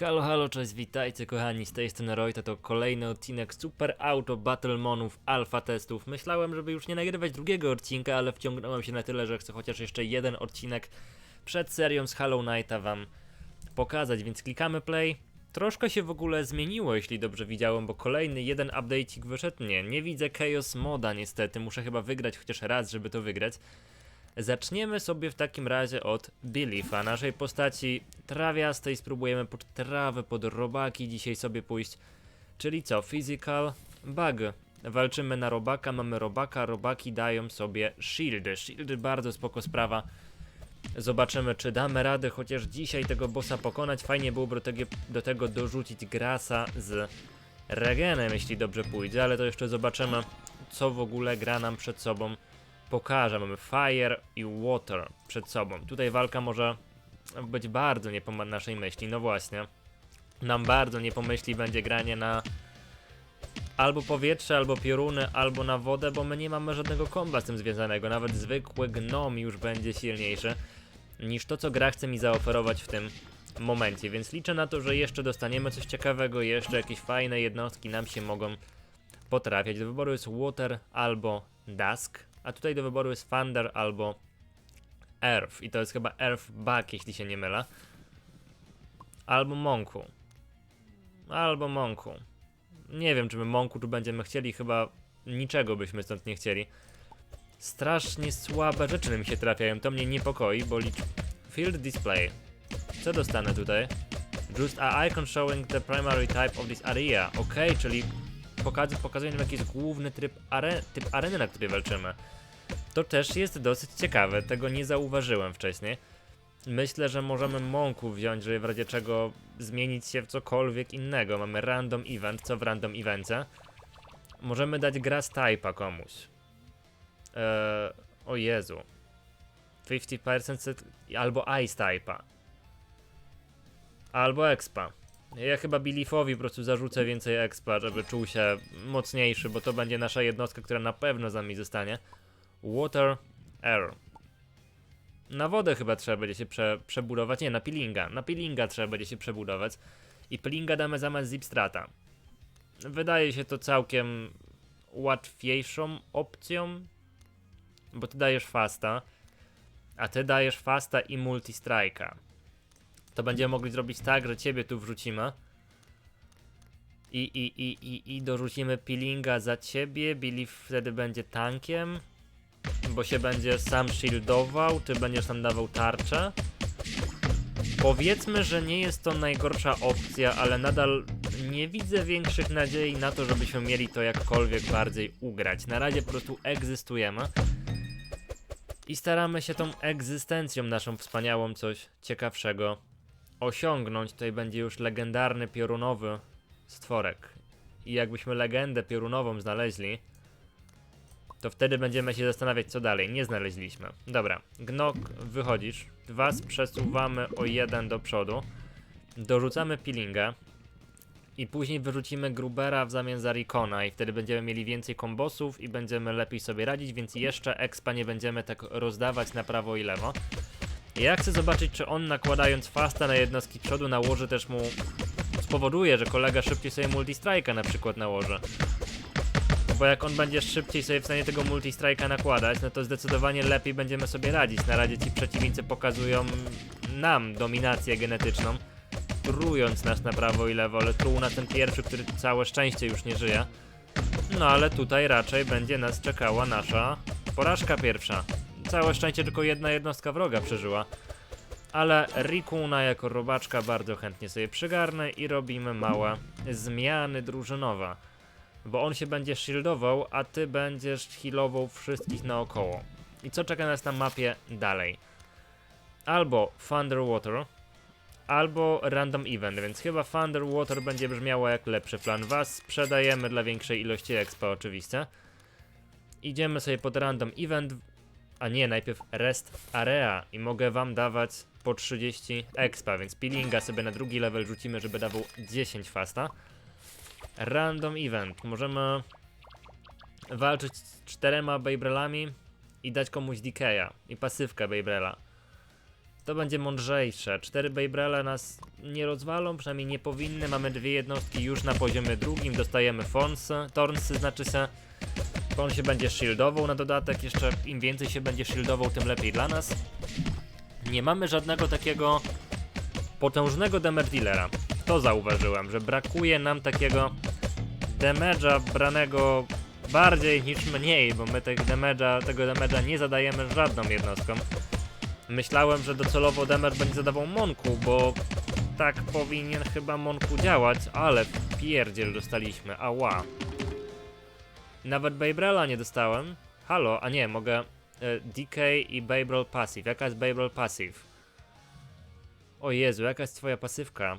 Halo, halo, cześć, witajcie kochani, z tej strony Roy, to kolejny odcinek Super Auto Battlemonów Alpha Testów. Myślałem, żeby już nie nagrywać drugiego odcinka, ale wciągnąłem się na tyle, że chcę chociaż jeszcze jeden odcinek przed serią z Hollow Knighta wam pokazać, więc klikamy play. Troszkę się w ogóle zmieniło, jeśli dobrze widziałem, bo kolejny jeden update'ik wyszedł. Nie, nie widzę Chaos Moda niestety, muszę chyba wygrać chociaż raz, żeby to wygrać. Zaczniemy sobie w takim razie od Billifa, naszej postaci trawiastej. Spróbujemy pod trawę, pod robaki dzisiaj sobie pójść. Czyli co? Physical Bug. Walczymy na robaka, mamy robaka, robaki dają sobie shieldy. Shieldy bardzo spoko sprawa. Zobaczymy, czy damy radę chociaż dzisiaj tego bossa pokonać. Fajnie byłoby do tego, do tego dorzucić grasa z regenem, jeśli dobrze pójdzie, ale to jeszcze zobaczymy, co w ogóle gra nam przed sobą pokaże. Mamy Fire i Water przed sobą. Tutaj walka może być bardzo nie po naszej myśli. No właśnie. Nam bardzo nie pomyśli będzie granie na albo powietrze, albo pioruny, albo na wodę, bo my nie mamy żadnego komba z tym związanego. Nawet zwykły gnom już będzie silniejszy niż to, co gra chce mi zaoferować w tym momencie. Więc liczę na to, że jeszcze dostaniemy coś ciekawego, jeszcze jakieś fajne jednostki nam się mogą potrafiać. Do wyboru jest Water albo Dusk, a tutaj do wyboru jest Thunder albo Earth. I to jest chyba Earth Bug, jeśli się nie mylę. Albo Monku. Albo Monku. Nie wiem, czy my Monku tu będziemy chcieli, chyba niczego byśmy stąd nie chcieli. Strasznie słabe rzeczy mi się trafiają, to mnie niepokoi, bo licz... Field Display. Co dostanę tutaj? Just a icon showing the primary type of this area. Okej, czyli pokaz pokazuje nam jakiś główny tryb are typ areny, na której walczymy. To też jest dosyć ciekawe, tego nie zauważyłem wcześniej. Myślę, że możemy Monku wziąć, żeby w razie czego zmienić się w cokolwiek innego. Mamy random event, co w random evencie? Możemy dać grass type'a komuś. Eee, o Jezu. 50% set, albo ice type'a. Albo expa. Ja chyba Billifowi po prostu zarzucę więcej expa, żeby czuł się mocniejszy, bo to będzie nasza jednostka, która na pewno z nami zostanie. Water, air. Na wodę chyba trzeba będzie się prze, przebudować. Nie, na peelinga. Na peelinga trzeba będzie się przebudować. I peelinga damy zamiast zipstrata. Wydaje się to całkiem łatwiejszą opcją, bo ty dajesz fasta, a ty dajesz fasta i multistrike'a. To będziemy mogli zrobić tak, że ciebie tu wrzucimy. I, i, i, i, i dorzucimy peelinga za ciebie. Billy wtedy będzie tankiem, bo się będzie sam shieldował, ty będziesz tam dawał tarczę. Powiedzmy, że nie jest to najgorsza opcja, ale nadal nie widzę większych nadziei na to, żebyśmy mieli to jakkolwiek bardziej ugrać. Na razie po prostu egzystujemy i staramy się tą egzystencją naszą wspaniałą coś ciekawszego osiągnąć. Tutaj będzie już legendarny piorunowy stworek. I jakbyśmy legendę piorunową znaleźli, to wtedy będziemy się zastanawiać, co dalej. Nie znaleźliśmy. Dobra, Gnok, wychodzisz. Was przesuwamy o jeden do przodu. Dorzucamy peelinga. I później wyrzucimy Grubera w zamian za Rikona i wtedy będziemy mieli więcej kombosów i będziemy lepiej sobie radzić, więc jeszcze expa nie będziemy tak rozdawać na prawo i lewo. Ja chcę zobaczyć, czy on nakładając fasta na jednostki przodu nałoży też mu... spowoduje, że kolega szybciej sobie multistrike'a na przykład nałoży. Bo jak on będzie szybciej sobie w stanie tego multistrike'a nakładać, no to zdecydowanie lepiej będziemy sobie radzić. Na razie ci przeciwnicy pokazują nam dominację genetyczną, trując nas na prawo i lewo, ale truł nas ten pierwszy, który całe szczęście już nie żyje. No ale tutaj raczej będzie nas czekała nasza porażka pierwsza. Całe szczęście tylko jedna jednostka wroga przeżyła. Ale Rikuna jako robaczka bardzo chętnie sobie przygarnę i robimy małe zmiany drużynowe. Bo on się będzie shieldował, a ty będziesz healował wszystkich naokoło. I co czeka nas na mapie dalej? Albo Thunderwater, albo Random Event, więc chyba Thunderwater będzie brzmiało jak lepszy plan. Was sprzedajemy dla większej ilości expa oczywiście. Idziemy sobie pod Random Event, a nie, najpierw Rest Area i mogę wam dawać po 30 expa, więc peelinga sobie na drugi level rzucimy, żeby dawał 10 fasta. Random Event, możemy walczyć z czterema Beybrelami i dać komuś Decaya i pasywkę Beybrela. To będzie mądrzejsze. Cztery Bejbrele nas nie rozwalą, przynajmniej nie powinny. Mamy dwie jednostki już na poziomie drugim. Dostajemy Fonsy, Tornsy znaczy się. On się będzie shieldował na dodatek. Jeszcze im więcej się będzie shieldował, tym lepiej dla nas. Nie mamy żadnego takiego potężnego damage dealera. To zauważyłem, że brakuje nam takiego damage'a branego bardziej niż mniej, bo my tego damage'a, tego damage'a nie zadajemy żadną jednostką. Myślałem, że docelowo damage będzie zadawał Monku, bo tak powinien chyba Monku działać, ale pierdziel dostaliśmy, ała. Nawet Baybrella nie dostałem. Halo, a nie, mogę... E, DK i Baybrel Passive. Jaka jest Baybrel Passive? O Jezu, jaka jest twoja pasywka?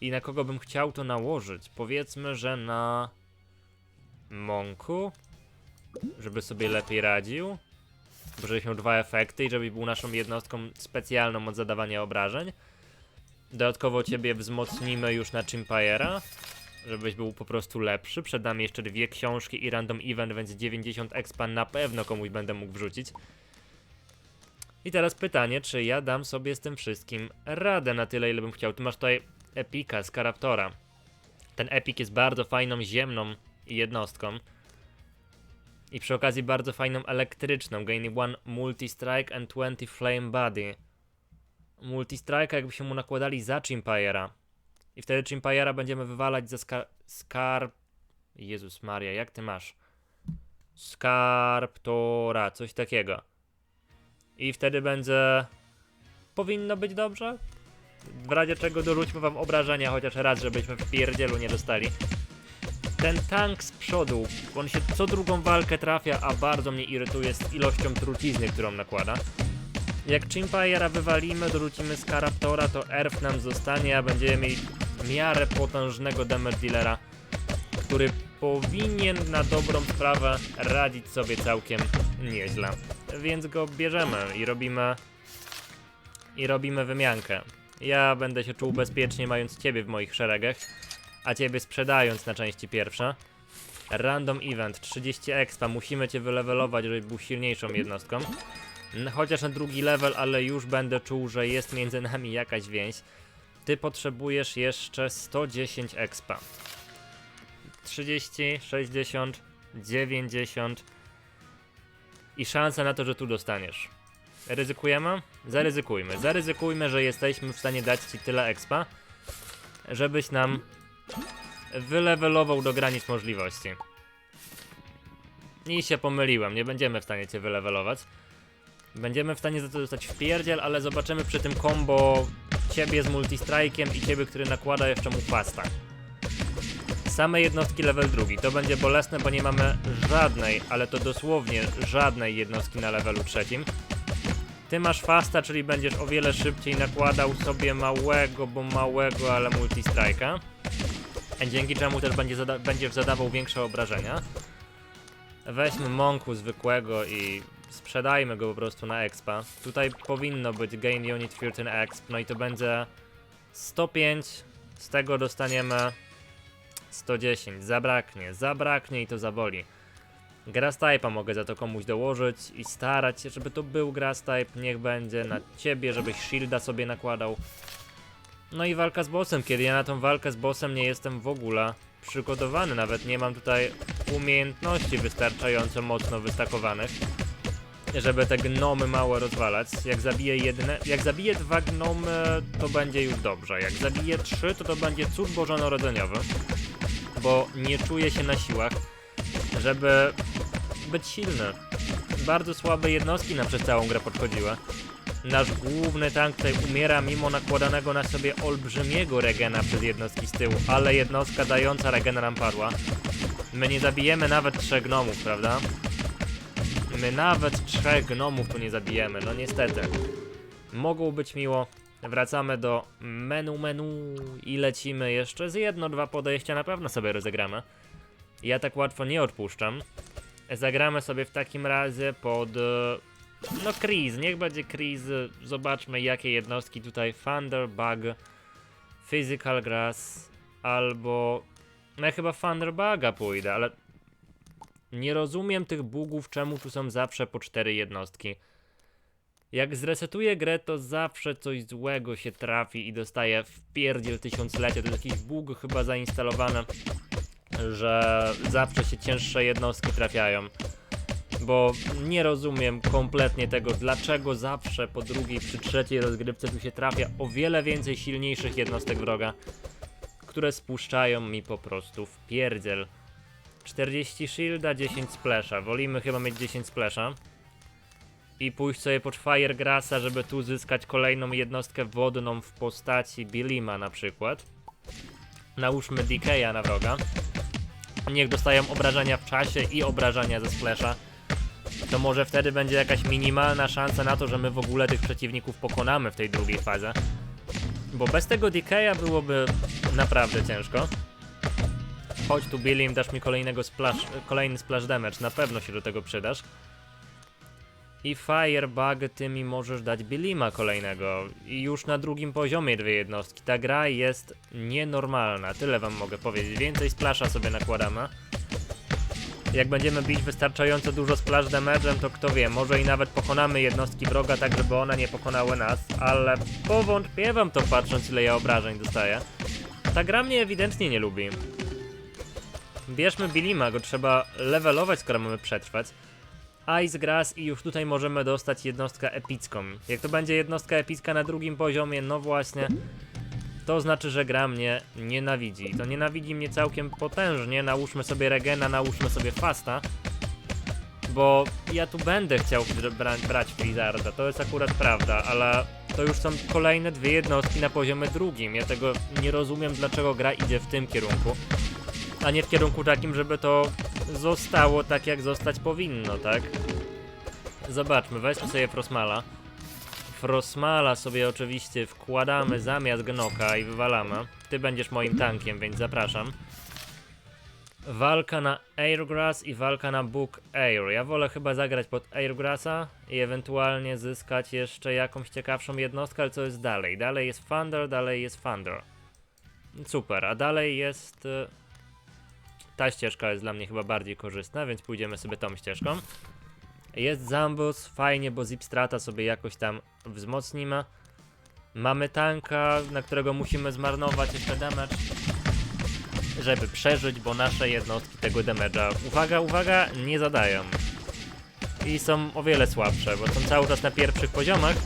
I na kogo bym chciał to nałożyć? Powiedzmy, że na... Monku? Żeby sobie lepiej radził? Żebyś miał dwa efekty i żeby był naszą jednostką specjalną od zadawania obrażeń. Dodatkowo ciebie wzmocnimy już na Chimpire'a, żebyś był po prostu lepszy. Przed nami jeszcze dwie książki i random event, więc 90 expa na pewno komuś będę mógł wrzucić. I teraz pytanie, czy ja dam sobie z tym wszystkim radę na tyle, ile bym chciał. Tu masz tutaj Epika z Karaptora. Ten Epik jest bardzo fajną ziemną jednostką. I przy okazji bardzo fajną elektryczną. Gain one multi-strike and 20 flame body. Multi-strike jakby się mu nakładali za Chimpire'a. I wtedy Chimpire'a będziemy wywalać ze skar... Jezus Maria, jak ty masz? Skarptora, coś takiego. I wtedy będzie... Powinno być dobrze? W razie czego dorzućmy wam obrażenia chociaż raz, żebyśmy w pierdzielu nie dostali. Ten tank z przodu, on się co drugą walkę trafia, a bardzo mnie irytuje z ilością trucizny, którą nakłada. Jak Chimpire'a wywalimy, dorzucimy Scaraptora, to Erf nam zostanie, a będziemy mieli w miarę potężnego damage dealera, który powinien na dobrą sprawę radzić sobie całkiem nieźle. Więc go bierzemy i robimy i robimy wymiankę. Ja będę się czuł bezpiecznie mając ciebie w moich szeregach, a ciebie sprzedając na części pierwsze. Random event, 30 expa, musimy cię wylevelować, żeby był silniejszą jednostką. Chociaż na drugi level, ale już będę czuł, że jest między nami jakaś więź. Ty potrzebujesz jeszcze 110 expa. 30, 60, 90 i szansa na to, że tu dostaniesz. Ryzykujemy? Zaryzykujmy. Zaryzykujmy, że jesteśmy w stanie dać ci tyle expa, żebyś nam wylevelował do granic możliwości. I się pomyliłem, nie będziemy w stanie cię wylevelować. Będziemy w stanie za to dostać w pierdziel, ale zobaczymy przy tym combo ciebie z multistrike'iem i ciebie, który nakłada jeszcze mu fasta. Same jednostki level drugi. To będzie bolesne, bo nie mamy żadnej, ale to dosłownie żadnej jednostki na levelu trzecim. Ty masz fasta, czyli będziesz o wiele szybciej nakładał sobie małego, bo małego, ale multistrike'a. Dzięki czemu też będzie zada będziesz zadawał większe obrażenia. Weźmy Monku zwykłego i sprzedajmy go po prostu na expa. Tutaj powinno być gain unit 15 exp, no i to będzie 105, z tego dostaniemy 110, zabraknie, zabraknie i to zaboli. Grass type'a mogę za to komuś dołożyć i starać się, żeby to był grass type, niech będzie na ciebie, żebyś shielda sobie nakładał. No i walka z bossem, kiedy ja na tą walkę z bossem nie jestem w ogóle przygotowany, nawet nie mam tutaj umiejętności wystarczająco mocno wystakowanych, żeby te gnomy małe rozwalać. Jak zabiję jedne, jak zabiję dwa gnomy, to będzie już dobrze. Jak zabiję trzy, to to będzie cud bożonarodzeniowy, bo nie czuję się na siłach, żeby być silny. Bardzo słabe jednostki nam przez całą grę podchodziły. Nasz główny tank tutaj umiera mimo nakładanego na sobie olbrzymiego regena przez jednostki z tyłu, ale jednostka dająca regena nam padła. My nie zabijemy nawet trzech gnomów, prawda? My nawet trzech gnomów tu nie zabijemy, no niestety. Mogło być miło. Wracamy do menu menu i lecimy jeszcze z jedno, dwa podejścia na pewno sobie rozegramy. Ja tak łatwo nie odpuszczam. Zagramy sobie w takim razie pod... e, No Kriz, niech będzie Kriz. Zobaczmy jakie jednostki tutaj. Thunder, Bug, Physical Grass albo... No ja chyba Thunderbuga pójdę, ale... Nie rozumiem tych bugów, czemu tu są zawsze po cztery jednostki. Jak zresetuję grę, to zawsze coś złego się trafi i dostaję w pierdziel tysiąclecia. To jest jakiś bug chyba zainstalowany, że zawsze się cięższe jednostki trafiają. Bo nie rozumiem kompletnie tego, dlaczego zawsze po drugiej, przy trzeciej rozgrywce tu się trafia o wiele więcej silniejszych jednostek wroga, które spuszczają mi po prostu w pierdziel. 40 shielda, 10 splasha. Wolimy chyba mieć 10 splasha. I pójść sobie pod Firegrassa, żeby tu zyskać kolejną jednostkę wodną w postaci Bilima na przykład. Nałóżmy Decaya na wroga. Niech dostają obrażenia w czasie i obrażenia ze splasha. To może wtedy będzie jakaś minimalna szansa na to, że my w ogóle tych przeciwników pokonamy w tej drugiej fazie. Bo bez tego Decaya byłoby naprawdę ciężko. Chodź tu Billy, dasz mi kolejnego splash, kolejny splash damage, na pewno się do tego przydasz. I Firebug ty mi możesz dać Billima kolejnego. I już na drugim poziomie dwie jednostki. Ta gra jest nienormalna, tyle wam mogę powiedzieć. Więcej splasha sobie nakładamy. Jak będziemy bić wystarczająco dużo splash damage'em, to kto wie, może i nawet pokonamy jednostki wroga tak, żeby one nie pokonały nas, ale powątpiewam to patrząc ile ja obrażeń dostaję. Ta gra mnie ewidentnie nie lubi. Bierzmy Billima, go trzeba levelować, skoro mamy przetrwać. Ice Grass i już tutaj możemy dostać jednostkę epicką. Jak to będzie jednostka epicka na drugim poziomie, no właśnie, to znaczy, że gra mnie nienawidzi. To nienawidzi mnie całkiem potężnie. Nałóżmy sobie Regena, nałóżmy sobie Fasta. Bo ja tu będę chciał bra brać Blizzarda, to jest akurat prawda, ale to już są kolejne dwie jednostki na poziomie drugim. Ja tego nie rozumiem, dlaczego gra idzie w tym kierunku, a nie w kierunku takim, żeby to zostało tak, jak zostać powinno, tak? Zobaczmy, weźmy sobie Frostmala. Frostmala sobie oczywiście wkładamy zamiast Gnoka i wywalamy. Ty będziesz moim tankiem, więc zapraszam. Walka na Airgrass i walka na Book Air. Ja wolę chyba zagrać pod Airgrassa i ewentualnie zyskać jeszcze jakąś ciekawszą jednostkę, ale co jest dalej? Dalej jest Thunder, dalej jest Thunder. Super, a dalej jest... Ta ścieżka jest dla mnie chyba bardziej korzystna, więc pójdziemy sobie tą ścieżką. Jest Zambus, fajnie, bo Zipstrata sobie jakoś tam wzmocnimy. Mamy tanka, na którego musimy zmarnować jeszcze damage, żeby przeżyć, bo nasze jednostki tego damage'a, uwaga, uwaga, nie zadają. I są o wiele słabsze, bo są cały czas na pierwszych poziomach.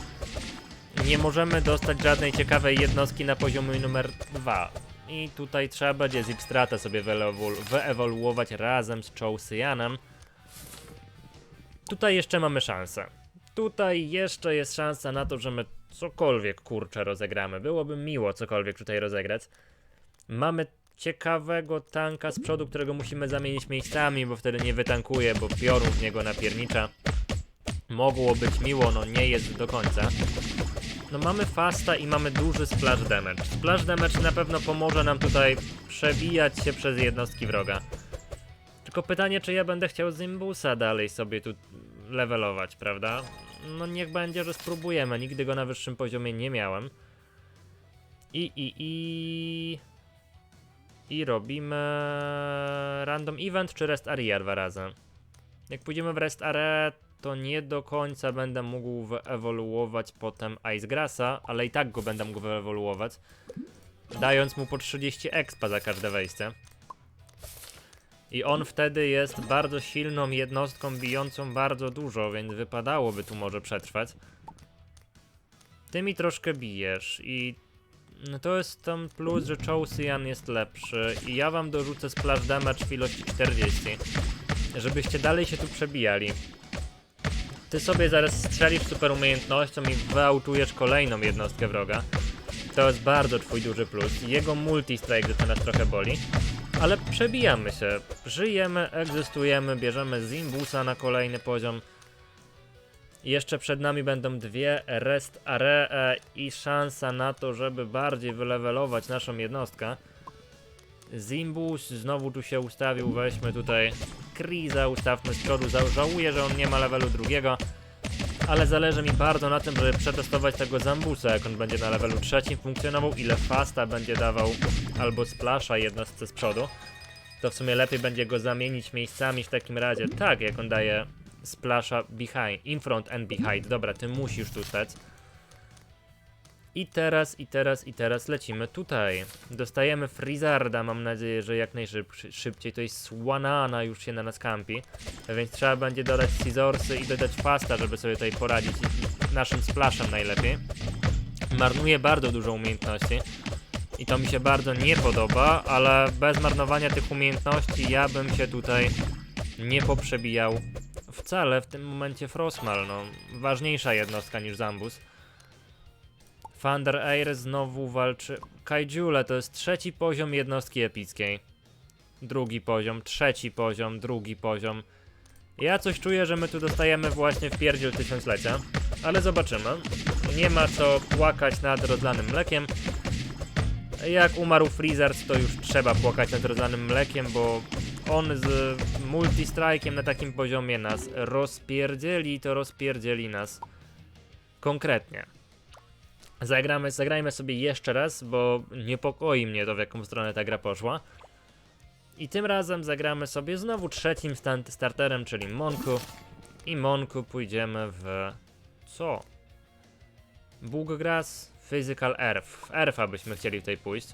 Nie możemy dostać żadnej ciekawej jednostki na poziomie numer 2. I tutaj trzeba będzie Zipstrata sobie wyewolu- wyewoluować razem z Chouseyanem. Tutaj jeszcze mamy szansę. Tutaj jeszcze jest szansa na to, że my cokolwiek kurczę rozegramy. Byłoby miło cokolwiek tutaj rozegrać. Mamy ciekawego tanka z przodu, którego musimy zamienić miejscami, bo wtedy nie wytankuje, bo piorun w niego napiernicza. Mogło być miło, no nie jest do końca. No mamy fasta i mamy duży splash damage. Splash damage na pewno pomoże nam tutaj przebijać się przez jednostki wroga. Tylko pytanie, czy ja będę chciał Zimbusa dalej sobie tu levelować, prawda? No niech będzie, że spróbujemy. Nigdy go na wyższym poziomie nie miałem. I, i, i... I robimy random event czy rest area dwa razy. Jak pójdziemy w rest area, to nie do końca będę mógł wyewoluować potem Ice Grassa, ale i tak go będę mógł wyewoluować. Dając mu po 30 expa za każde wejście. I on wtedy jest bardzo silną jednostką bijącą bardzo dużo, więc wypadałoby tu może przetrwać. Ty mi troszkę bijesz i no to jest tam plus, że Chouseyan jest lepszy i ja wam dorzucę splash damage w ilości 40, żebyście dalej się tu przebijali. Ty sobie zaraz strzelisz super umiejętnością i wyautujesz kolejną jednostkę wroga. To jest bardzo twój duży plus. Jego multi-strike, to nas trochę boli. Ale przebijamy się. Żyjemy, egzystujemy, bierzemy Zimbusa na kolejny poziom. Jeszcze przed nami będą dwie rest aree i szansa na to, żeby bardziej wylewelować naszą jednostkę. Zimbus znowu tu się ustawił, weźmy tutaj Kriza, ustawmy z przodu, żałuję, że on nie ma levelu drugiego, ale zależy mi bardzo na tym, żeby przetestować tego Zambusa, jak on będzie na levelu trzecim funkcjonował, ile fasta będzie dawał, albo splasha jednostce z przodu. To w sumie lepiej będzie go zamienić miejscami w takim razie, tak, jak on daje splasha behind, in front and behind. Dobra, ty musisz tu stać. I teraz, i teraz, i teraz lecimy tutaj. Dostajemy Frizarda, mam nadzieję, że jak najszybciej. To jest Swanana już się na nas kampi. Więc trzeba będzie dodać Scissorsy i dodać Fasta, żeby sobie tutaj poradzić naszym splashem najlepiej. Marnuje bardzo dużo umiejętności. I to mi się bardzo nie podoba, ale bez marnowania tych umiejętności ja bym się tutaj nie poprzebijał wcale w tym momencie Frostmal, no ważniejsza jednostka niż Zambus. Thunder Air znowu walczy. Kaijule to jest trzeci poziom jednostki epickiej. Drugi poziom, trzeci poziom, drugi poziom. Ja coś czuję, że my tu dostajemy właśnie w pierdziel tysiąclecia, ale zobaczymy. Nie ma co płakać nad rozlanym mlekiem. Jak umarł Freezard, to już trzeba płakać nad rozlanym mlekiem, bo on z multistrike'iem na takim poziomie nas rozpierdzieli, to rozpierdzieli nas konkretnie. Zagramy, zagrajmy sobie jeszcze raz, bo niepokoi mnie to, w jaką stronę ta gra poszła. I tym razem zagramy sobie znowu trzecim starterem, czyli Monku. I Monku pójdziemy w... co? Buggrass Physical Earth. W Eartha byśmy chcieli tutaj pójść.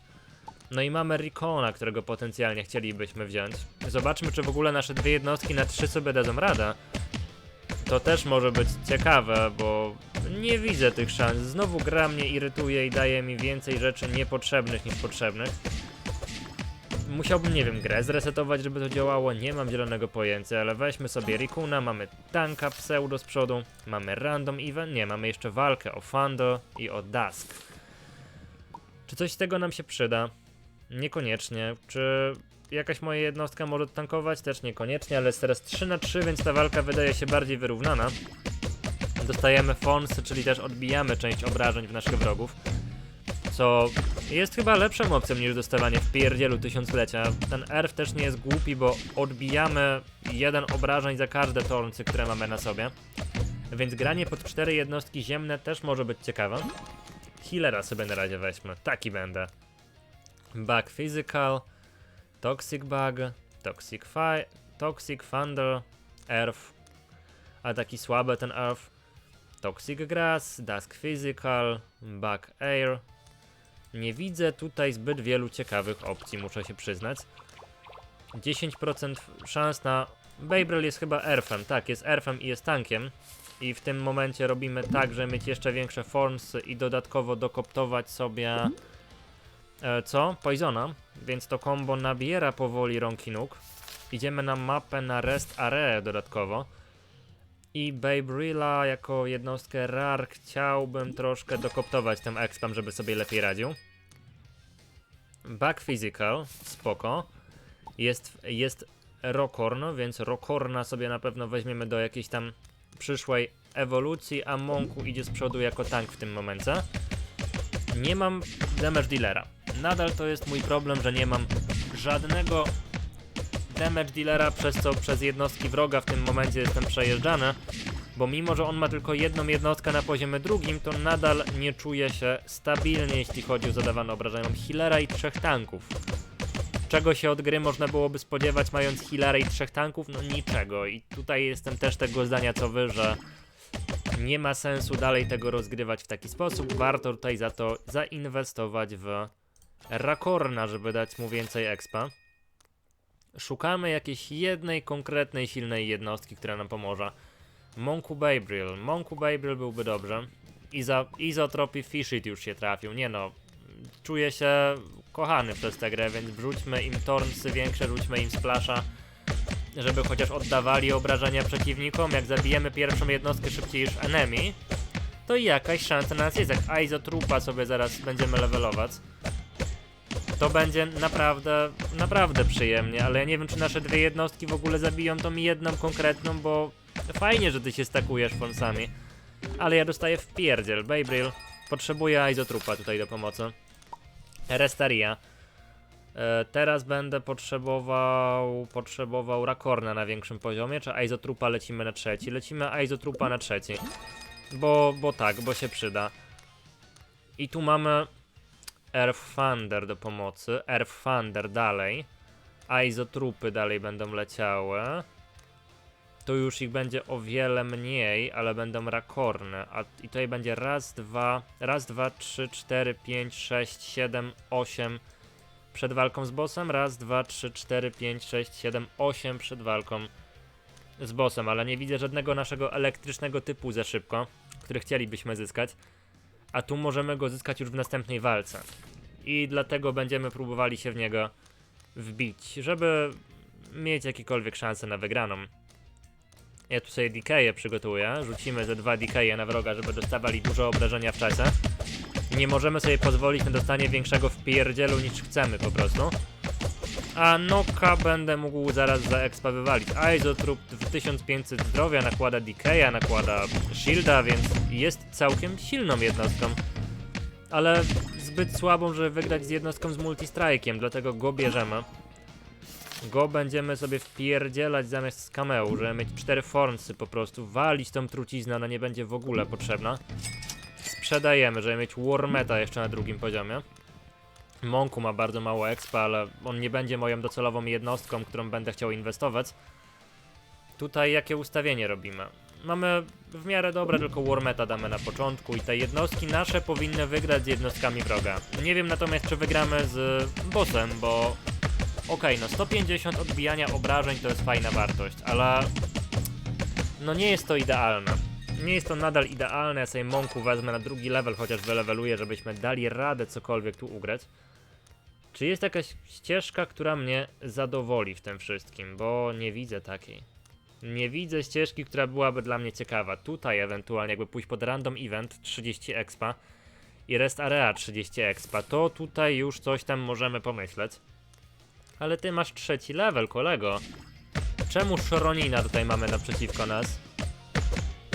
No i mamy Rikona, którego potencjalnie chcielibyśmy wziąć. Zobaczmy, czy w ogóle nasze dwie jednostki na trzy sobie dadzą radę. To też może być ciekawe, bo nie widzę tych szans. Znowu gra mnie irytuje i daje mi więcej rzeczy niepotrzebnych niż potrzebnych. Musiałbym, nie wiem, grę zresetować, żeby to działało, nie mam zielonego pojęcia, ale weźmy sobie Rikuna, mamy tanka pseudo z przodu, mamy random event, nie, mamy jeszcze walkę o Fando i o Dusk. Czy coś z tego nam się przyda? Niekoniecznie. Czy jakaś moja jednostka może tankować? Też niekoniecznie, ale jest teraz 3 na 3, więc ta walka wydaje się bardziej wyrównana. Dostajemy fonsy, czyli też odbijamy część obrażeń w naszych wrogów. Co jest chyba lepszą opcją niż dostawanie w pierdzielu tysiąclecia. Ten Earth też nie jest głupi, bo odbijamy jeden obrażeń za każde torncy, które mamy na sobie. Więc granie pod cztery jednostki ziemne też może być ciekawe. Healera sobie na razie weźmy. Taki będę. Bug Physical, Toxic Bug, Toxic Fire, Toxic Thunder, Earth. A taki słaby ten Earth. Toxic Grass, Dusk Physical, Bug Air. Nie widzę tutaj zbyt wielu ciekawych opcji, muszę się przyznać. 10% szans na... Babel jest chyba Earthem, tak, jest Earthem i jest tankiem. I w tym momencie robimy tak, żeby mieć jeszcze większe forms i dodatkowo dokoptować sobie... E, co? Poisona, więc to combo nabiera powoli rąk i nóg. Idziemy na mapę na Rest Area dodatkowo. I Babrilla jako jednostkę RAR chciałbym troszkę dokoptować ten expam, żeby sobie lepiej radził. Back Physical, spoko. Jest, jest Rokorn, więc Rokorna sobie na pewno weźmiemy do jakiejś tam przyszłej ewolucji, a Monku idzie z przodu jako tank w tym momencie. Nie mam damage dealera. Nadal to jest mój problem, że nie mam żadnego damage dealera, przez co przez jednostki wroga w tym momencie jestem przejeżdżany. Bo mimo, że on ma tylko jedną jednostkę na poziomie drugim, to nadal nie czuję się stabilnie, jeśli chodzi o zadawane obrażenia. Mam healera i trzech tanków. Czego się od gry można byłoby spodziewać, mając healera i trzech tanków? No niczego. I tutaj jestem też tego zdania co wy, że nie ma sensu dalej tego rozgrywać w taki sposób. Warto tutaj za to zainwestować w Rakorna, żeby dać mu więcej expa. Szukamy jakiejś jednej konkretnej, silnej jednostki, która nam pomoże. Monku Babriel. Monku Babriel byłby dobrze. Iza, Izotropy Fishit już się trafił. Nie no, czuję się kochany przez tę grę, więc wrzućmy im tornsy większe, rzućmy im splasha, żeby chociaż oddawali obrażenia przeciwnikom. Jak zabijemy pierwszą jednostkę szybciej niż enemy, to jakaś szansa na nas jest. Jak Izotrupa sobie zaraz będziemy levelować, to będzie naprawdę, naprawdę przyjemnie, ale ja nie wiem, czy nasze dwie jednostki w ogóle zabiją tą jedną konkretną, bo fajnie, że ty się stakujesz fonsami. Ale ja dostaję w pierdziel. Babril potrzebuje izotrupa tutaj do pomocy. Restaria. E, teraz będę potrzebował potrzebował Rakorna na większym poziomie, czy Izotrupa lecimy na trzeci? Lecimy Izotrupa na trzeci. Bo, bo tak, bo się przyda. I tu mamy Earth Thunder do pomocy. Earth Thunder dalej. A izotrupy dalej będą leciały. to już ich będzie o wiele mniej, ale będą rakorny. A i tutaj będzie raz, dwa, raz, dwa, trzy, cztery, pięć, sześć, siedem, osiem przed walką z bossem. Raz, dwa, trzy, cztery, pięć, sześć, siedem, osiem przed walką z bossem, ale nie widzę żadnego naszego elektrycznego typu za szybko, który chcielibyśmy zyskać. A tu możemy go zyskać już w następnej walce. I dlatego będziemy próbowali się w niego wbić, żeby mieć jakiekolwiek szanse na wygraną. Ja tu sobie DK przygotuję. Rzucimy ze dwa DK na wroga, żeby dostawali dużo obrażenia w czasie. Nie możemy sobie pozwolić na dostanie większego wpierdzielu niż chcemy po prostu. A Noka będę mógł zaraz za expa wywalić. Isotrup w 1500 zdrowia nakłada DK, nakłada shielda, więc jest całkiem silną jednostką. Ale zbyt słabą, żeby wygrać z jednostką z multistrike'iem, dlatego go bierzemy. Go będziemy sobie wpierdzielać zamiast z cameo, żeby mieć cztery formsy po prostu, walić tą truciznę, ona nie będzie w ogóle potrzebna. Sprzedajemy, żeby mieć Warmeta jeszcze na drugim poziomie. Monku ma bardzo mało expa, ale on nie będzie moją docelową jednostką, którą będę chciał inwestować. Tutaj jakie ustawienie robimy? Mamy w miarę dobre, tylko Warmeta damy na początku i te jednostki nasze powinny wygrać z jednostkami wroga. Nie wiem natomiast, czy wygramy z bossem, bo Okej, no 150 odbijania obrażeń to jest fajna wartość, ale no nie jest to idealne. Nie jest to nadal idealne, ja sobie Monku wezmę na drugi level, chociaż wyleweluję, żebyśmy dali radę cokolwiek tu ugrać. Czy jest jakaś ścieżka, która mnie zadowoli w tym wszystkim, bo nie widzę takiej. Nie widzę ścieżki, która byłaby dla mnie ciekawa. Tutaj ewentualnie jakby pójść pod random event 30 expa i rest area 30 expa, to tutaj już coś tam możemy pomyśleć. Ale ty masz trzeci level, kolego. Czemu Shoronina tutaj mamy naprzeciwko nas?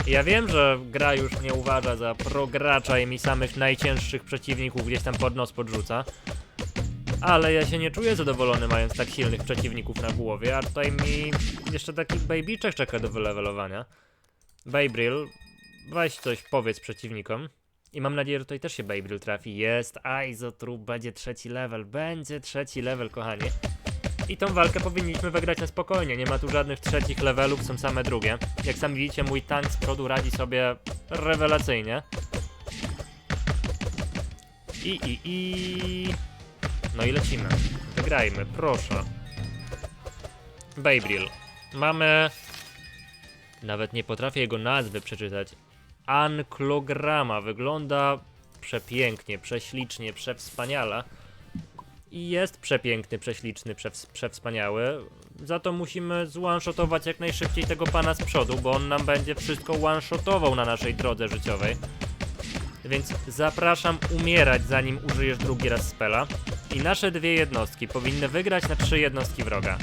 Ja wiem, że gra już mnie uważa za progracza i mi samych najcięższych przeciwników gdzieś tam pod nos podrzuca. Ale ja się nie czuję zadowolony mając tak silnych przeciwników na głowie, a tutaj mi jeszcze taki babyczek czeka do wylewelowania. Baybril, weź coś powiedz przeciwnikom. I mam nadzieję, że tutaj też się Baybril trafi. Jest, Isotrup, będzie trzeci level, będzie trzeci level, kochani. I tą walkę powinniśmy wygrać na spokojnie, nie ma tu żadnych trzecich levelów, są same drugie. Jak sami widzicie, mój tank z przodu radzi sobie rewelacyjnie. I, i, i... No i lecimy. Wygrajmy, proszę. Baybril. Mamy... Nawet nie potrafię jego nazwy przeczytać. Anklograma. Wygląda przepięknie, prześlicznie, przewspaniale. I jest przepiękny, prześliczny, przews przewspaniały. Za to musimy zone-shotować jak najszybciej tego pana z przodu, bo on nam będzie wszystko one-shotował na naszej drodze życiowej. Więc zapraszam umierać zanim użyjesz drugi raz spela. I nasze dwie jednostki powinny wygrać na trzy jednostki wroga.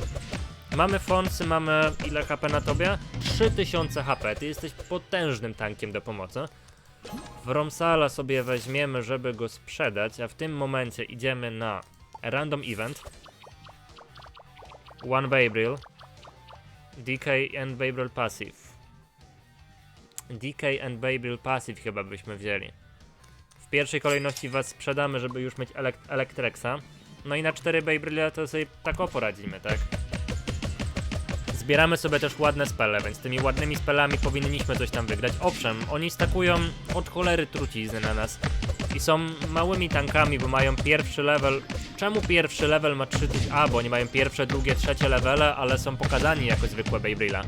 Mamy Fonsy, mamy ile HP na tobie? 3000 HP, ty jesteś potężnym tankiem do pomocy. Wromsala sobie weźmiemy, żeby go sprzedać, a w tym momencie idziemy na random event. One Baybril. DK and Baybril Passive. DK and Baybril Passive chyba byśmy wzięli. Pierwszej kolejności was sprzedamy, żeby już mieć elek Elektrexa. No i na 4 Baybrile to sobie tak poradzimy, tak? Zbieramy sobie też ładne spele, więc tymi ładnymi spelami powinniśmy coś tam wygrać. Owszem, oni stakują od cholery trucizny na nas i są małymi tankami, bo mają pierwszy level. Czemu pierwszy level ma 3000? A, bo oni mają pierwsze, drugie, trzecie levele, ale są pokazani jako zwykłe Beybrilla.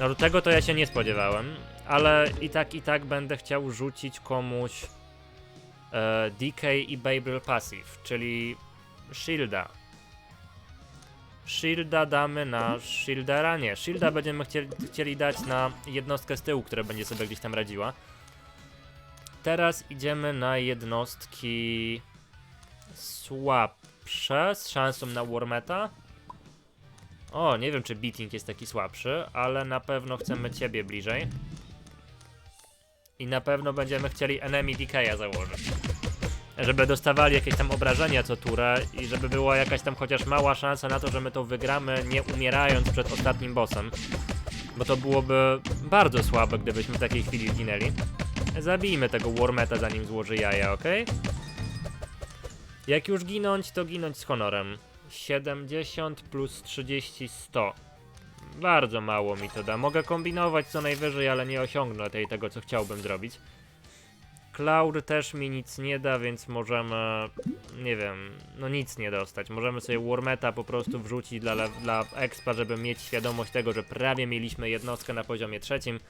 No tego to ja się nie spodziewałem, ale i tak, i tak będę chciał rzucić komuś e, DK i Beybrill Passive, czyli Shielda. Shielda damy na Shieldera? Nie, Shielda będziemy chcieli, chcieli dać na jednostkę z tyłu, która będzie sobie gdzieś tam radziła. Teraz idziemy na jednostki słabsze, z szansą na Warmeta. O, nie wiem czy Beating jest taki słabszy, ale na pewno chcemy ciebie bliżej. I na pewno będziemy chcieli Enemy Decay'a założyć. Żeby dostawali jakieś tam obrażenia co turę i żeby była jakaś tam chociaż mała szansa na to, że my to wygramy nie umierając przed ostatnim bossem. Bo to byłoby bardzo słabe, gdybyśmy w takiej chwili zginęli. Zabijmy tego Warmeta zanim złoży jaja, ok? Jak już ginąć, to ginąć z honorem. 70 plus 30, 100. Bardzo mało mi to da. Mogę kombinować co najwyżej, ale nie osiągnę tej, tego, co chciałbym zrobić. Cloud też mi nic nie da, więc możemy, nie wiem, no nic nie dostać. Możemy sobie Warmeta po prostu wrzucić dla, dla expa, żeby mieć świadomość tego, że prawie mieliśmy jednostkę na poziomie trzecim.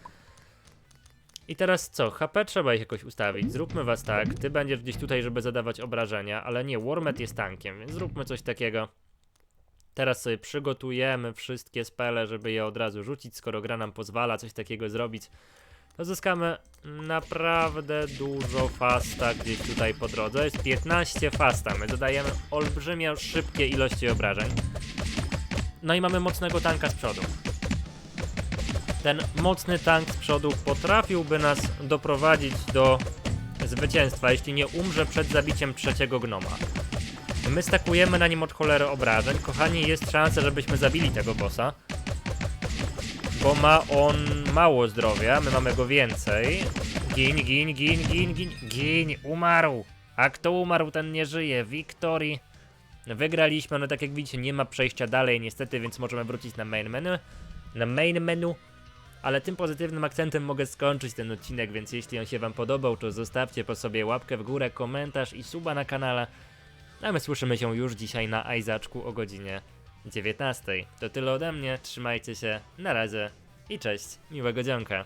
I teraz co? HP trzeba ich jakoś ustawić. Zróbmy was tak. Ty będziesz gdzieś tutaj, żeby zadawać obrażenia, ale nie, Warmet jest tankiem, więc zróbmy coś takiego. Teraz sobie przygotujemy wszystkie spele, żeby je od razu rzucić, skoro gra nam pozwala coś takiego zrobić. To zyskamy naprawdę dużo fasta gdzieś tutaj po drodze. Jest 15 fasta. My dodajemy olbrzymie, szybkie ilości obrażeń. No i mamy mocnego tanka z przodu. Ten mocny tank z przodu potrafiłby nas doprowadzić do zwycięstwa, jeśli nie umrze przed zabiciem trzeciego gnoma. My stakujemy na nim od cholery obrażeń. Kochani, jest szansa, żebyśmy zabili tego bossa. Bo ma on mało zdrowia, my mamy go więcej. Gin, gin, gin, gin, gin, gin, umarł. A kto umarł, ten nie żyje. Victory. Wygraliśmy, no tak jak widzicie, nie ma przejścia dalej niestety, więc możemy wrócić na main menu. Na main menu. Ale tym pozytywnym akcentem mogę skończyć ten odcinek, więc jeśli on się wam podobał, to zostawcie po sobie łapkę w górę, komentarz i suba na kanale. A my słyszymy się już dzisiaj na Izaczku o godzinie 19. To tyle ode mnie, trzymajcie się, na razie i cześć, miłego dzionka.